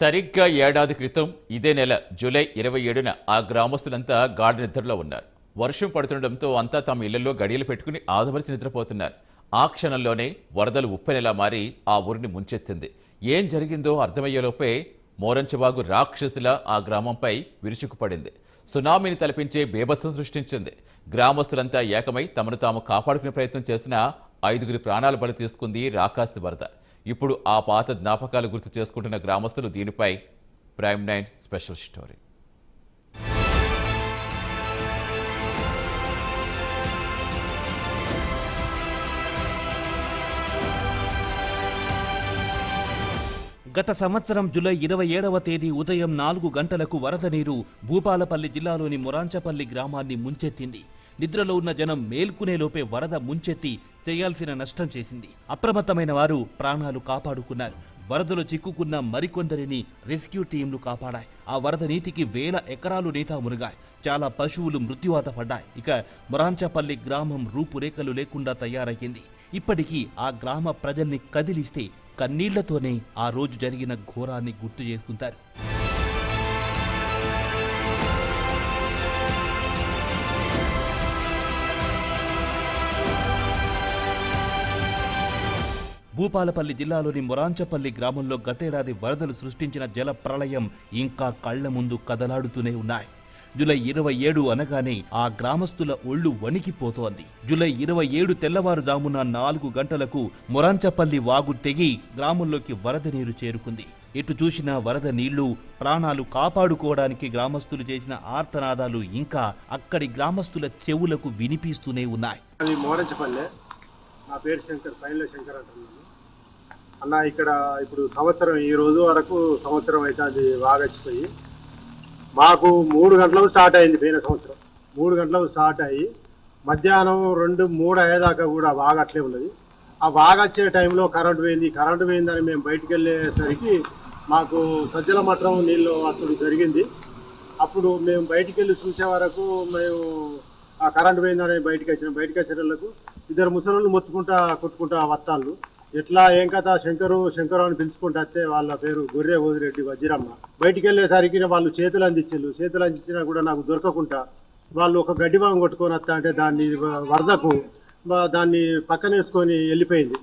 సరిగ్గా ఏడాది క్రితం ఇదే నెల జూలై ఇరవై ఏడున ఆ గ్రామస్తులంతా గాఢ నిద్రలో ఉన్నారు. వర్షం పడుతుండటంతో అంతా తమ ఇళ్ళలో గడియలు పెట్టుకుని ఆదమరిచి నిద్రపోతున్నారు. ఆ క్షణంలోనే వరదలు ఉప్పెనెలా మారి ఆ ఊరిని ముంచెత్తింది. ఏం జరిగిందో అర్థమయ్యేలోపే మోరంచబాగు రాక్షసుల ఆ గ్రామంపై విరుచుకుపడింది. సునామీని తలపించే బేభత్సం సృష్టించింది. గ్రామస్తులంతా ఏకమై తమను తాము కాపాడుకునే ప్రయత్నం చేసిన ఐదుగురి ప్రాణాల బలి తీసుకుంది రాకాస్తి వరద. ఇప్పుడు ఆ పాత జ్ఞాపకాలు గుర్తు చేసుకుంటున్న గ్రామస్తులు దీనిపై ప్రైమ్ నైన్ స్పెషల్ స్టోరీ గత సంవత్సరం జూలై ఇరవై ఏడవ తేదీ ఉదయం నాలుగు గంటలకు వరద నీరు భూపాలపల్లి జిల్లాలోని మురాంచపల్లి గ్రామాన్ని ముంచెత్తింది. నిద్రలో ఉన్న జనం మేల్కునేలోపే వరద ముంచెత్తి చేయాల్సిన నష్టం చేసింది. అప్రమత్తమైన వారు ప్రాణాలు కాపాడుకున్నారు. వరదలో చిక్కుకున్న మరికొందరిని రెస్క్యూ టీంలు కాపాడాయి. ఆ వరద నీటికి వేల ఎకరాలు నీటా మునిగాయి. చాలా పశువులు మృత్యువాత పడ్డాయి. ఇక మురాంచపల్లి గ్రామం రూపురేఖలు లేకుండా తయారయ్యింది ఇప్పటికీ ఆ గ్రామ ప్రజల్ని కదిలిస్తే కన్నీళ్ళతోనే ఆ రోజు జరిగిన ఘోరాన్ని గుర్తు చేసుకుంటారు భూపాలపల్లి జిల్లాలోని మొరాంచపల్లి గ్రామంలో గతేడాది వరదలు సృష్టించిన జల ప్రళయం ఇంకా కళ్ళ ముందు కదలాడుతూనే ఉన్నాయి. జూలై ఇరవై ఏడు అనగానే ఆ గ్రామస్తుల ఒళ్ళు వణికిపోతోంది. జూలై ఇరవై ఏడు తెల్లవారుజామున నాలుగు గంటలకు మొరాంచపల్లి వాగు తెగి గ్రామంలోకి వరద నీరు చేరుకుంది. ఎటు చూసినా వరద నీళ్ళు ప్రాణాలు కాపాడుకోవడానికి గ్రామస్తులు చేసిన ఆర్తనాదాలు ఇంకా అక్కడి గ్రామస్తుల చెవులకు వినిపిస్తూనే ఉన్నాయి. మోరంచపల్లె నా పేరు శంకర్ పైన్ల శంకర్ అంటున్నాను అన్న ఇక్కడ ఇప్పుడు సంవత్సరం ఈ రోజు వరకు సంవత్సరం అయితే అది వాగచ్చిపోయి మాకు మూడు గంటలకు స్టార్ట్ అయింది పోయిన సంవత్సరం. మూడు గంటలకు స్టార్ట్ అయ్యి మధ్యాహ్నం రెండు మూడు అయ్యేదాకా కూడా బాగా అట్లే ఉన్నది. ఆ బాగా వచ్చే టైంలో కరెంట్ పోయింది. కరెంట్ పోయిందని మేము బయటికి వెళ్ళేసరికి మాకు సజ్జల మఠం నీళ్ళు అసలు జరిగింది. అప్పుడు మేము బయటికి వెళ్ళి చూసే వరకు మేము ఆ కరెంట్ పోయిందని బయటికి వచ్చిన. బయటికి వచ్చేటోళ్ళకు ఇద్దరు ముసలు మొత్తుకుంటా కొట్టుకుంటా వస్తాళ్ళు. ఎట్లా ఏం కథ? శంకరు శంకరు అని పిలుచుకుంటా వస్తే వాళ్ళ పేరు గొర్రె గోదిరెడ్డి వజ్రమ్మ. బయటికి వెళ్ళేసరికి వాళ్ళు చేతులు అందించారు చేతులు అందించినా కూడా నాకు దొరకకుండా వాళ్ళు ఒక గడ్డి భాగం కొట్టుకొని వస్తా అంటే దాన్ని వరదకు దాన్ని పక్కనేసుకొని వెళ్ళిపోయింది.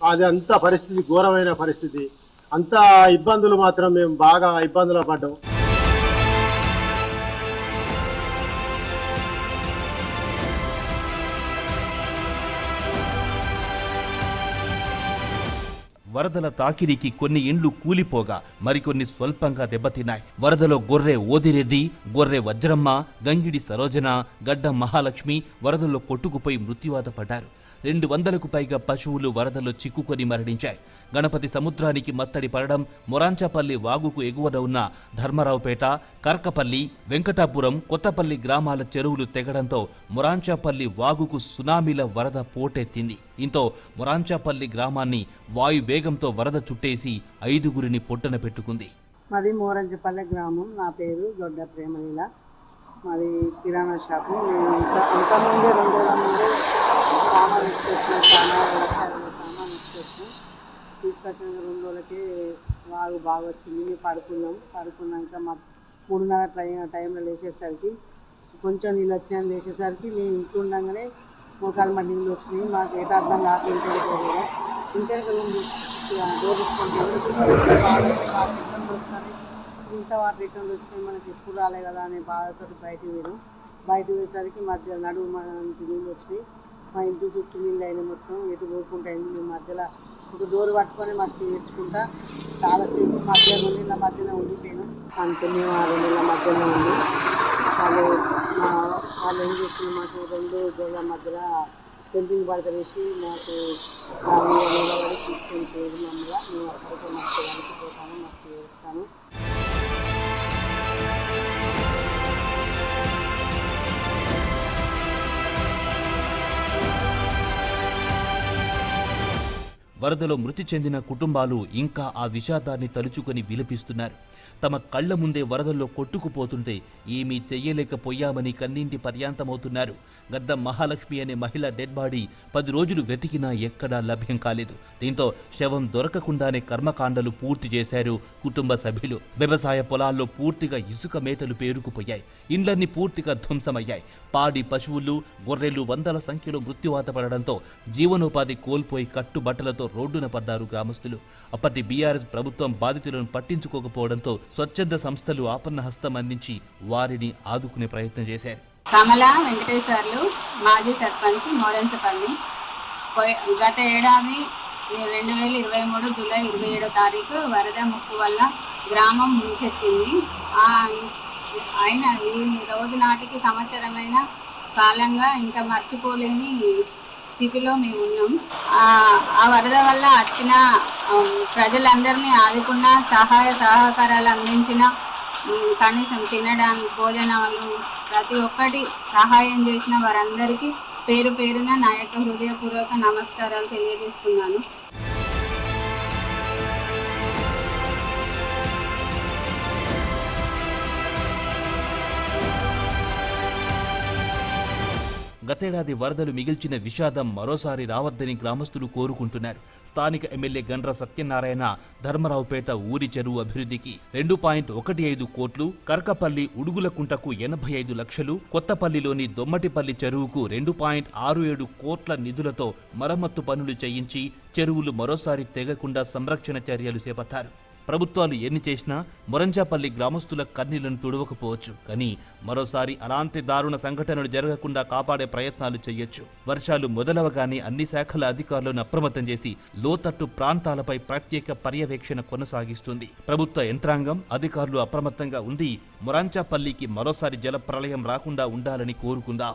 అది అంత పరిస్థితి ఘోరమైన పరిస్థితి. అంత ఇబ్బందులు మాత్రం మేము బాగా ఇబ్బందులు పడ్డాం. వరదల తాకిడికి కొన్ని ఇండ్లు కూలిపోగా మరికొన్ని స్వల్పంగా దెబ్బతిన్నాయి. వరదలో గొర్రె ఓదిరెడ్డి గొర్రె వజ్రమ్మ గంగిడి సరోజన గడ్డ మహాలక్ష్మి వరదల్లో కొట్టుకుపోయి మృత్యువాత పడ్డారు. రెండు వందలకు పైగా పశువులు వరదలో చిక్కుకొని మరణించాయి. గణపతి సముద్రానికి మత్తడి పడడం మొరాంచపల్లి వాగుకు ఎగువన ఉన్న ధర్మరావుపేట కర్కపల్లి వెంకటాపురం కొత్తపల్లి గ్రామాల చెరువులు తెగడంతో మొరాంచపల్లి వాగుకు సునామీల వరద పోటెత్తింది. ఇంతో మొరాంచపల్లి గ్రామాన్ని వాయు వేగంతో వరద చుట్టేసి ఐదుగురిని పొట్టన పెట్టుకుంది. మాది మోరంజపల్లె గ్రామం. నా పేరు దొడ్డ ప్రేమలీల. మాది కిరాణా షాపు. నేను ఇంకా అంతకుముందే రెండు వేల ముందే సామాన్ సామాన్ తీసుకొచ్చిన రెండు రోజులకి వాగు బాగా వచ్చింది మేము పడుకున్నాం పడుకున్నాక మా మూడున్నర టైం టైంలో లేచేసరికి కొంచెం నీళ్ళు వచ్చినాయని లేచేసరికి మేము ఇంట్లో ఉండగానే మోకాలు మా నీళ్ళు వచ్చినాయి మాకు ఏటా అర్థం కాక ఇంటికి డోర్ తీసుకుంటాం ఇంత వాటర్ రిటర్న్ వచ్చినాయి మనకి ఎప్పుడు రాలే కదా అనే బాధతో బయటకు పోయాం బయటకు పోయేసరికి మధ్య నడుము మంచి నీళ్ళు వచ్చినాయి మా ఇంటి చుట్టూ నీళ్ళు అయినాయి మొత్తం ఎటు పోకుండా అయింది. మేము మధ్యలో ఒక డోర్ పట్టుకొని మస్తు ఎత్తుకుంటా చాలాసేపు మధ్యాహ్నం నీళ్ళ మధ్యలో ఉండిపోయినాం. అంతే మేము ఆ రెండు నీళ్ళ మధ్యలో ఉండి వాళ్ళు వాళ్ళు ఏం చేస్తున్నారు? మాకు రెండు గోళ్ళ మధ్యలో పెయింటింగ్ పడత వేసి మాకు ఆ నిలబడి తీసుకొని పోయి మమ్మల్ని మేము అక్కడికి మస్తు కలిసిపోతాము మస్తు ఏడుస్తాము. వరదలో మృతి చెందిన కుటుంబాలు ఇంకా ఆ విషాదాన్ని తలుచుకొని విలపిస్తున్నారు. తమ కళ్ళ ముందే వరదల్లో కొట్టుకుపోతుంటే ఏమీ చెయ్యలేకపోయామని కన్నీంటి పర్యాంతమవుతున్నారు. గద్ద మహాలక్ష్మి అనే మహిళ డెడ్ బాడీ పది రోజులు వెతికినా ఎక్కడా లభ్యం కాలేదు. దీంతో శవం దొరకకుండానే కర్మకాండలు పూర్తి చేశారు కుటుంబ సభ్యులు. వ్యవసాయ పొలాల్లో పూర్తిగా ఇసుక మేటలు పేరుకుపోయాయి. ఇండ్లన్నీ పూర్తిగా ధ్వంసమయ్యాయి. పాడి పశువులు గొర్రెలు వందల సంఖ్యలో మృత్యువాత పడడంతో జీవనోపాధి కోల్పోయి కట్టుబట్టలతో రోడ్డున పడ్డారు గ్రామస్తులు. అప్పటి బీఆర్ఎస్ ప్రభుత్వం బాధితులను పట్టించుకోకపోవడంతో స్వచ్ఛంద సంస్థలు ఆపన్న హస్తం అందించి వారిని ఆదుకునే ప్రయత్నం చేశారు. కమల వెంకటేశ్వర్లు మాజీ సర్పంచ్ మోరెంచపల్లి గత ఏడాది రెండు వేల ఇరవై మూడు జూలై ఇరవై ఏడో తారీఖు వరద ముప్పు వల్ల గ్రామం ముంచెత్తింది. ఆ ఈ రోజు నాటికి సంవత్సరమైన కాలంగా ఇంకా మర్చిపోలేని స్థితిలో మేము ఉన్నాం. ఆ వరద వల్ల వచ్చిన ప్రజలందరినీ ఆదుకున్న సహాయ సహకారాలు అందించిన కనీసం తినడానికి భోజనాలు ప్రతి ఒక్కటి సహాయం చేసిన వారందరికీ పేరు పేరున నా యొక్క హృదయపూర్వక నమస్కారాలు తెలియజేస్తున్నాను. గతేడాది వరదలు మిగిల్చిన విషాదం మరోసారి రావద్దని గ్రామస్తులు కోరుకుంటున్నారు. స్థానిక ఎమ్మెల్యే గండ్ర సత్యనారాయణ ధర్మరావుపేట ఊరి చెరువు అభివృద్ధికి రెండు పాయింట్ ఒకటి ఐదు కోట్లు కరకపల్లి ఉడుగులకుంటకు ఎనభై ఐదు లక్షలు కొత్తపల్లిలోని దొమ్మటిపల్లి చెరువుకు రెండు పాయింట్ ఆరు ఏడు కోట్ల నిధులతో మరమ్మత్తు పనులు చేయించి చెరువులు మరోసారి తెగకుండా సంరక్షణ చర్యలు చేపట్టారు. ప్రభుత్వాలు ఎన్ని చేసినా మొరంజాపల్లి గ్రామస్తుల కన్నీళ్ళను తుడవకపోవచ్చు. కానీ మరోసారి అలాంటి దారుణ సంఘటనలు జరగకుండా కాపాడే ప్రయత్నాలు చేయొచ్చు వర్షాలు మొదలవగానే అన్ని శాఖల అధికారులను అప్రమత్తం చేసి లోతట్టు ప్రాంతాలపై ప్రత్యేక పర్యవేక్షణ కొనసాగిస్తుంది. ప్రభుత్వ యంత్రాంగం అధికారులు అప్రమత్తంగా ఉండి మొరంజాపల్లికి మరోసారి జల ప్రళయం రాకుండా ఉండాలని కోరుకుందాం.